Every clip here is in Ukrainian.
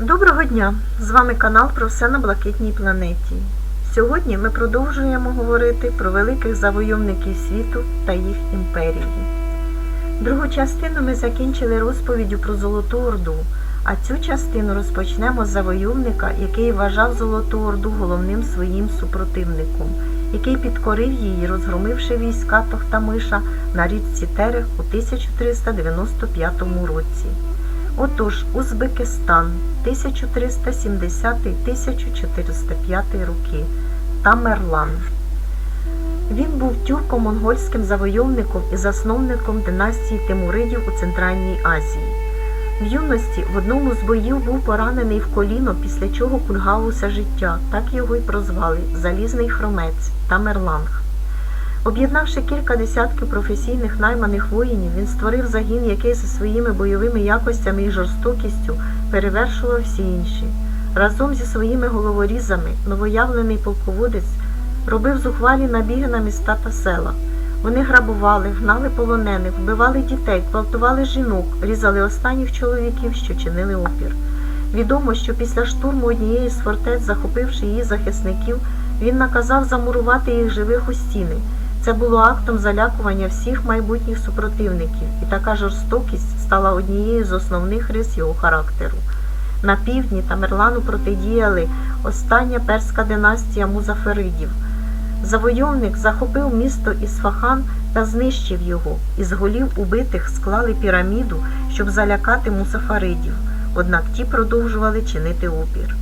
Доброго дня! З вами канал про все на блакитній планеті. Сьогодні ми продовжуємо говорити про великих завойовників світу та їх імперії. Другу частину ми закінчили розповіддю про Золоту Орду, а цю частину розпочнемо з завойовника, який вважав Золоту Орду головним своїм супротивником, який підкорив її, розгромивши війська Тохтамиша на річці Терех у 1395 році. Отож, Узбекистан 1370-1405 роки Тамерлан. Він був тюрко-монгольським завойовником і засновником династії Тимуридів у Центральній Азії. В юності в одному з боїв був поранений в коліно, після чого кульгав усе життя, так його й прозвали Залізний хромець Тамерланг. Об'єднавши кілька десятків професійних найманих воїнів, він створив загін, який за своїми бойовими якостями і жорстокістю перевершував всі інші. Разом зі своїми головорізами новоявлений полководець робив зухвалі набіги на міста та села. Вони грабували, гнали полонених, вбивали дітей, гвалтували жінок, різали останніх чоловіків, що чинили опір. Відомо, що після штурму однієї з фортець, захопивши її захисників, він наказав замурувати їх живих у стіни. Це було актом залякування всіх майбутніх супротивників, і така жорстокість стала однією з основних рис його характеру. На півдні Тамерлану протидіяли остання перська династія музаферидів. Завойовник захопив місто Ісфахан та знищив його, із голів убитих склали піраміду, щоб залякати мусафаридів, однак ті продовжували чинити опір.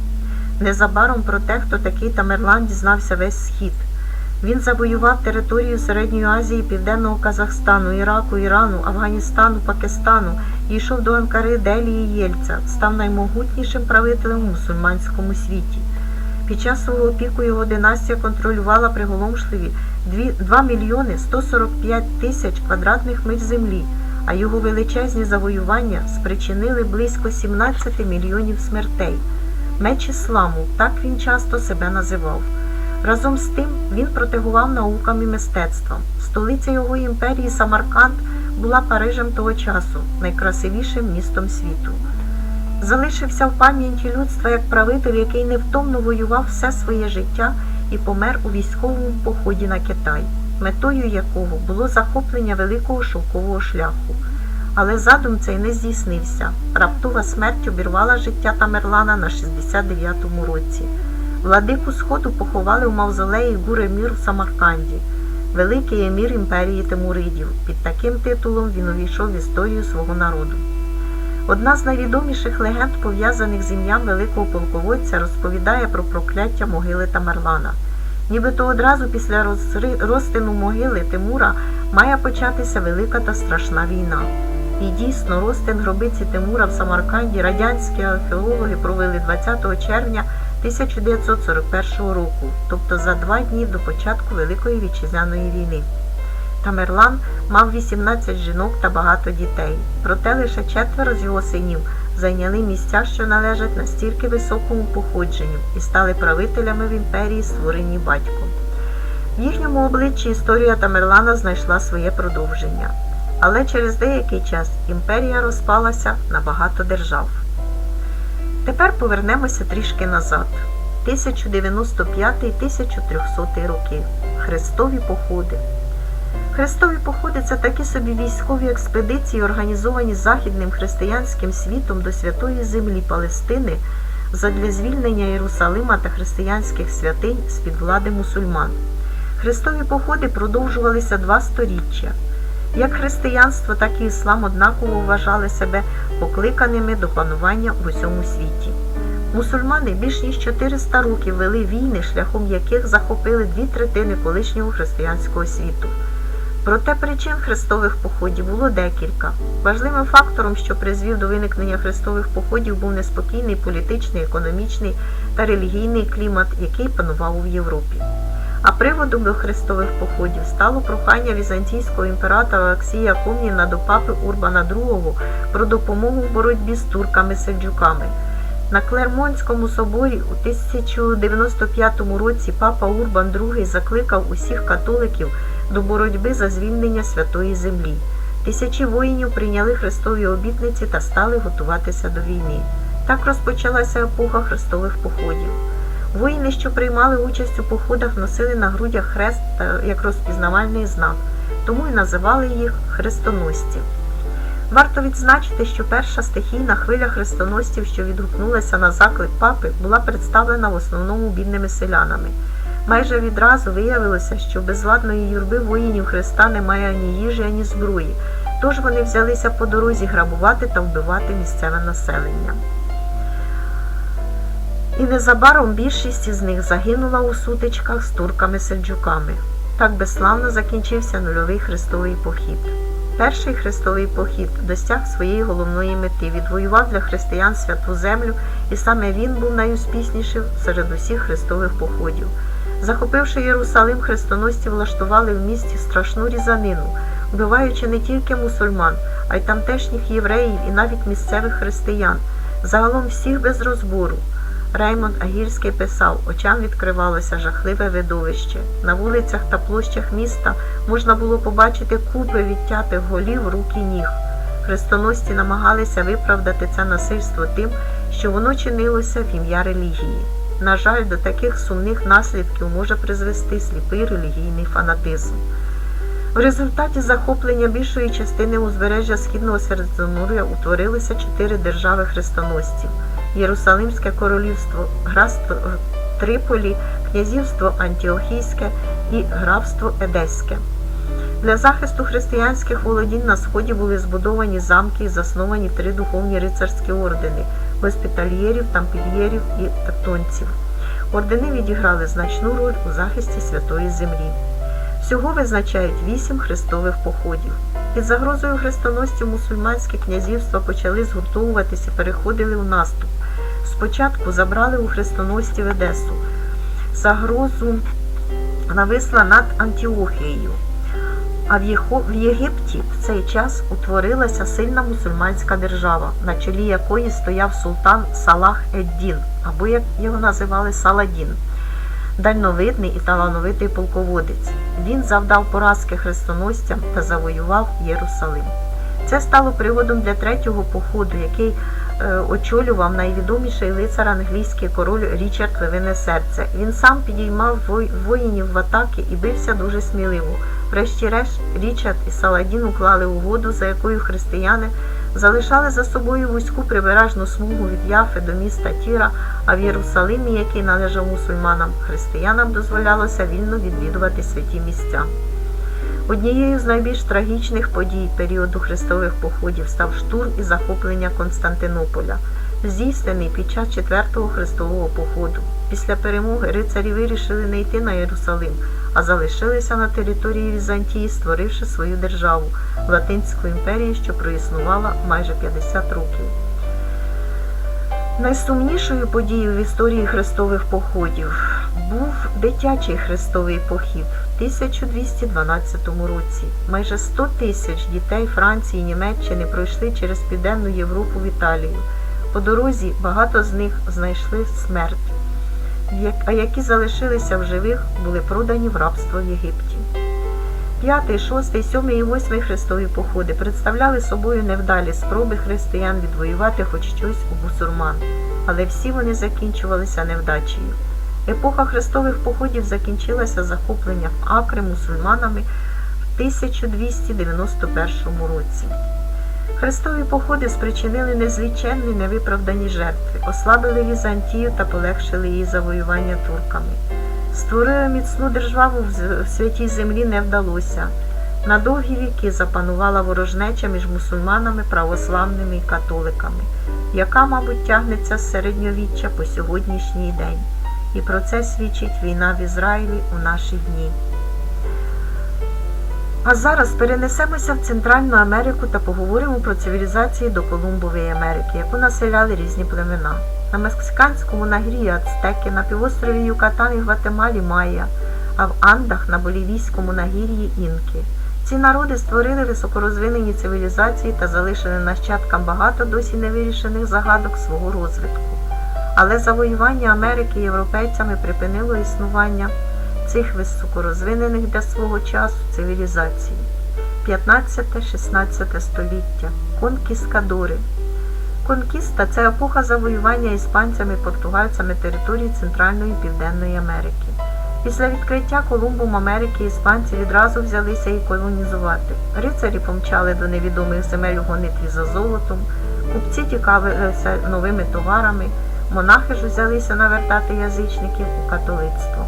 Незабаром про те, хто такий Тамерлан, дізнався весь схід. Він завоював територію Середньої Азії, Південного Казахстану, Іраку, Ірану, Афганістану, Пакистану йшов до Анкари, Делії, Єльця, став наймогутнішим правителем у мусульманському світі. Під час свого опіку його династія контролювала приголомшливі 2 мільйони 145 тисяч квадратних миль землі, а його величезні завоювання спричинили близько 17 мільйонів смертей. Меч ісламу, так він часто себе називав. Разом з тим він протегував наукам і мистецтвам. Столиця його імперії Самарканд була Парижем того часу, найкрасивішим містом світу. Залишився в пам'яті людства як правитель, який невтомно воював все своє життя і помер у військовому поході на Китай, метою якого було захоплення великого шовкового шляху. Але задум цей не здійснився. Раптова смерть обірвала життя Тамерлана на 69-му році. Владику Сходу поховали у мавзолеї Гур-Емір в Самарканді, великий емір імперії Тимуридів. Під таким титулом він увійшов в історію свого народу. Одна з найвідоміших легенд, пов'язаних з ім'ям великого полководця, розповідає про прокляття могили Тамерлана. Нібито одразу після розтину могили Тимура має початися велика та страшна війна. І дійсно, розтин гробиці Тимура в Самарканді радянські археологи провели 20 червня 1941 року, тобто за два дні до початку Великої вітчизняної війни. Тамерлан мав 18 жінок та багато дітей, проте лише четверо з його синів зайняли місця, що належать настільки високому походженню, і стали правителями в імперії, створеній батьком. В їхньому обличчі історія Тамерлана знайшла своє продовження, але через деякий час імперія розпалася на багато держав. Тепер повернемося трішки назад. 1095-1300 роки. Хрестові походи. Хрестові походи це такі собі військові експедиції, організовані західним християнським світом до святої землі Палестини задля звільнення Єрусалима та християнських святинь з-під влади мусульман. Хрестові походи продовжувалися два сторіччя. Як християнство, так і іслам однаково вважали себе покликаними до панування в усьому світі. Мусульмани більш ніж 400 років вели війни, шляхом яких захопили дві третини колишнього християнського світу. Проте причин хрестових походів було декілька. Важливим фактором, що призвів до виникнення хрестових походів, був неспокійний політичний, економічний та релігійний клімат, який панував у Європі. А приводом до хрестових походів стало прохання візантійського імператора Олексія Комніна до папи Урбана II про допомогу в боротьбі з турками-сельджуками. На Клермонському соборі у 1095 році папа Урбан II закликав усіх католиків до боротьби за звільнення святої землі. Тисячі воїнів прийняли хрестові обітниці та стали готуватися до війни. Так розпочалася епоха хрестових походів. Воїни, що приймали участь у походах, носили на грудях хрест як розпізнавальний знак, тому і називали їх хрестоносців. Варто відзначити, що перша стихійна хвиля хрестоносців, що відгукнулася на заклик папи, була представлена в основному бідними селянами. Майже відразу виявилося, що без ладної юрби воїнів Христа немає ані їжі, ані зброї, тож вони взялися по дорозі грабувати та вбивати місцеве населення. І незабаром більшість із них загинула у сутичках з турками-сельджуками. Так безславно закінчився нульовий хрестовий похід. Перший хрестовий похід досяг своєї головної мети, відвоював для християн святу землю, і саме він був найуспішнішим серед усіх хрестових походів. Захопивши Єрусалим, хрестоносці влаштували в місті страшну різанину, вбиваючи не тільки мусульман, а й тамтешніх євреїв і навіть місцевих християн, загалом всіх без розбору. Реймонд Агірський писав, очам відкривалося жахливе видовище. На вулицях та площах міста можна було побачити купи відтятих голів, рук і ніг. Хрестоносці намагалися виправдати це насильство тим, що воно чинилося в ім'я релігії. На жаль, до таких сумних наслідків може призвести сліпий релігійний фанатизм. В результаті захоплення більшої частини узбережжя Східного Середземномор'я утворилося чотири держави хрестоносців. Єрусалимське королівство, графство Триполі, князівство Антіохійське і графство Едеське. Для захисту християнських володінь на сході були збудовані замки і засновані три духовні рицарські ордени госпітальєрів, тампільєрів і тевтонців. Ордени відіграли значну роль у захисті святої землі. Всього визначають вісім хрестових походів. Під загрозою хрестоносців мусульманські князівства почали згуртовуватися переходили у наступ. Спочатку забрали у хрестоносців Едесу. Загрозу нависла над Антіохією. А в Єгипті в цей час утворилася сильна мусульманська держава, на чолі якої стояв султан Салах Ед-Дін, або як його називали Саладін, дальновидний і талановитий полководець. Він завдав поразки хрестоносцям та завоював Єрусалим. Це стало приводом для третього походу, який е, очолював найвідоміший лицар англійський король Річард Левине Серце. Він сам підіймав воїнів в атаки і бився дуже сміливо. Врешті-решт, Річард і Саладін уклали угоду, за якою християни залишали за собою вузьку прибережну смугу від Яфи до міста Тіра, а в Єрусалимі, який належав мусульманам, християнам дозволялося вільно відвідувати святі місця. Однією з найбільш трагічних подій періоду хрестових походів став штурм і захоплення Константинополя, здійснений під час четвертого хрестового походу. Після перемоги рицарі вирішили не йти на Єрусалим, а залишилися на території Візантії, створивши свою державу Латинську імперію, що проіснувала майже 50 років. Найсумнішою подією в історії хрестових походів був дитячий хрестовий похід 1212 році. Майже 100 тисяч дітей Франції і Німеччини пройшли через Південну Європу в Італію. По дорозі багато з них знайшли смерть, а які залишилися в живих, були продані в рабство в Єгипті. П'ятий, шостий, сьомий і восьмий хрестові походи представляли собою невдалі спроби християн відвоювати хоч щось у бусурман, але всі вони закінчувалися невдачею. Епоха хрестових походів закінчилася захопленням Акри мусульманами в 1291 році. Хрестові походи спричинили незліченні невиправдані жертви, ослабили Візантію та полегшили її завоювання турками. Створити міцну державу в святій землі не вдалося. На довгі віки запанувала ворожнеча між мусульманами, православними і католиками, яка, мабуть, тягнеться з середньовіччя по сьогоднішній день. І про це свідчить війна в Ізраїлі у наші дні. А зараз перенесемося в Центральну Америку та поговоримо про цивілізації до Колумбової Америки, яку населяли різні племена. На мексиканському нагір'ї Ацтеки, на півострові Юкатан і Гватемалі Майя, а в Андах на Болівійському нагір'ї Інки. Ці народи створили високорозвинені цивілізації та залишили нащадкам багато досі невирішених загадок свого розвитку. Але завоювання Америки європейцями припинило існування цих високорозвинених для свого часу цивілізацій. 15-16 століття. Конкіскадори. Реконкіста це епоха завоювання іспанцями і португальцями території Центральної і Південної Америки. Після відкриття Колумбом Америки іспанці відразу взялися її колонізувати. Рицарі помчали до невідомих земель у гонитві за золотом, купці тікалися новими товарами, монахи ж взялися навертати язичників у католицтво.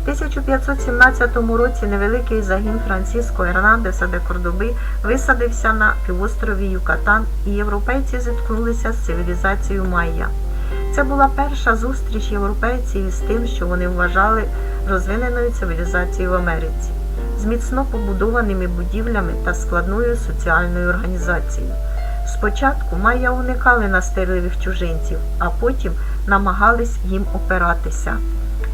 В 1517 році невеликий загін Франциско Ернандеса де Кордоби висадився на півострові Юкатан, і європейці зіткнулися з цивілізацією Майя. Це була перша зустріч європейців з тим, що вони вважали розвиненою цивілізацією в Америці, з міцно побудованими будівлями та складною соціальною організацією. Спочатку майя уникали настирливих чужинців, а потім намагались їм опиратися.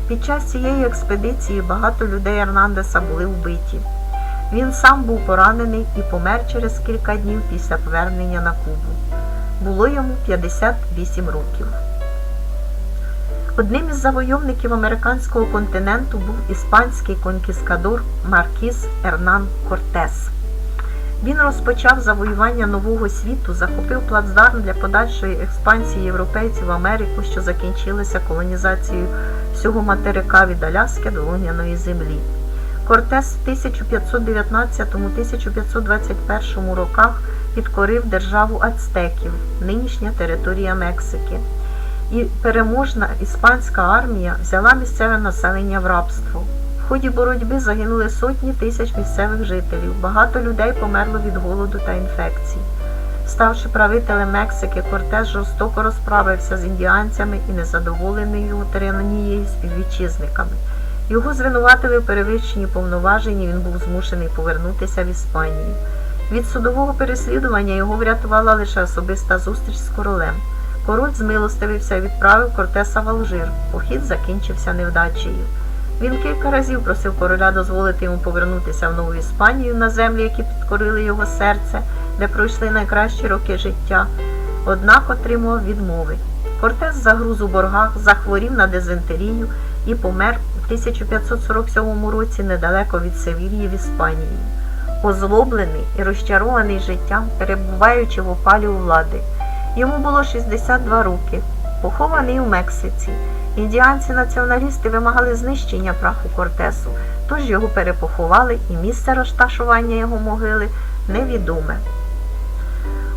Під час цієї експедиції багато людей Ернандеса були вбиті. Він сам був поранений і помер через кілька днів після повернення на Кубу. Було йому 58 років. Одним із завойовників американського континенту був іспанський конкіскадор Маркіс Ернан Кортес. Він розпочав завоювання нового світу, захопив плацдарм для подальшої експансії європейців в Америку, що закінчилася колонізацією всього материка від Аляски до Луняної землі. Кортес в 1519-1521 роках підкорив державу ацтеків, нинішня територія Мексики. І переможна іспанська армія взяла місцеве населення в рабство. В ході боротьби загинули сотні тисяч місцевих жителів, багато людей померло від голоду та інфекцій. Ставши правителем Мексики, Кортес жорстоко розправився з індіанцями і незадоволений тиранією співвітчизниками. Його звинуватили в перевищенні повноважень і він був змушений повернутися в Іспанію. Від судового переслідування його врятувала лише особиста зустріч з королем. Король змилостивився і відправив Кортеса в Алжир. Похід закінчився невдачею. Він кілька разів просив короля дозволити йому повернутися в Нову Іспанію на землі, які підкорили його серце, де пройшли найкращі роки життя, однак отримував відмови. Кортес загруз у боргах, захворів на дизентерію і помер у 1547 році недалеко від Севільї в Іспанії. Озлоблений і розчарований життям, перебуваючи в опалі у влади. Йому було 62 роки, похований у Мексиці. Індіанці-націоналісти вимагали знищення праху Кортесу, тож його перепоховали і місце розташування його могили невідоме.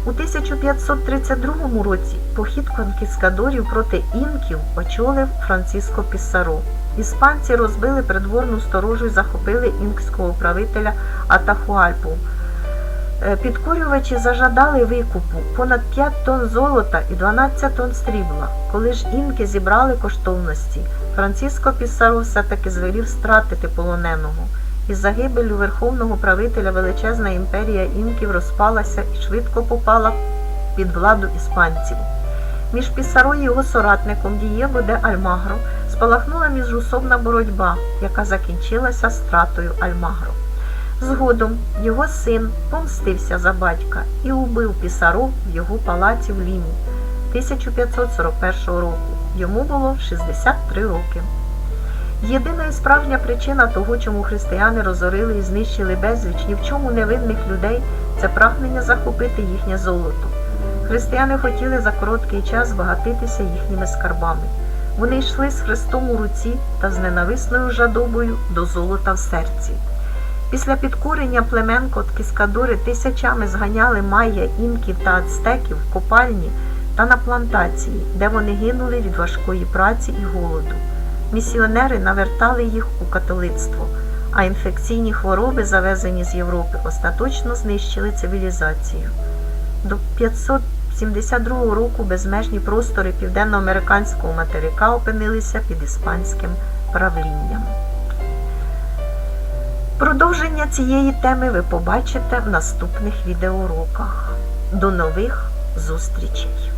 У 1532 році похід конкіскадорів проти інків очолив Франциско Пісаро. Іспанці розбили придворну сторожу і захопили інкського правителя Атахуальпу. Е, Підкорювачі зажадали викупу понад 5 тонн золота і 12 тонн срібла. Коли ж інки зібрали коштовності, Франциско Пісаро все-таки звелів стратити полоненого. Із загибелю верховного правителя величезна імперія інків розпалася і швидко попала під владу іспанців. Між Пісаро і його соратником Дієго де Альмагро спалахнула міжусобна боротьба, яка закінчилася стратою Альмагро. Згодом його син помстився за батька і убив Пісаро в його палаці в Лімі 1541 року. Йому було 63 роки. Єдина і справжня причина того, чому християни розорили і знищили безліч ні в чому невинних людей, це прагнення захопити їхнє золото. Християни хотіли за короткий час збагатитися їхніми скарбами. Вони йшли з Христом у руці та з ненависною жадобою до золота в серці. Після підкорення племен Коткіскадори тисячами зганяли майя, інків та ацтеків в копальні та на плантації, де вони гинули від важкої праці і голоду. Місіонери навертали їх у католицтво, а інфекційні хвороби, завезені з Європи, остаточно знищили цивілізацію. До 572 року безмежні простори південноамериканського материка опинилися під іспанським правлінням. Продовження цієї теми ви побачите в наступних відеоуроках. До нових зустрічей!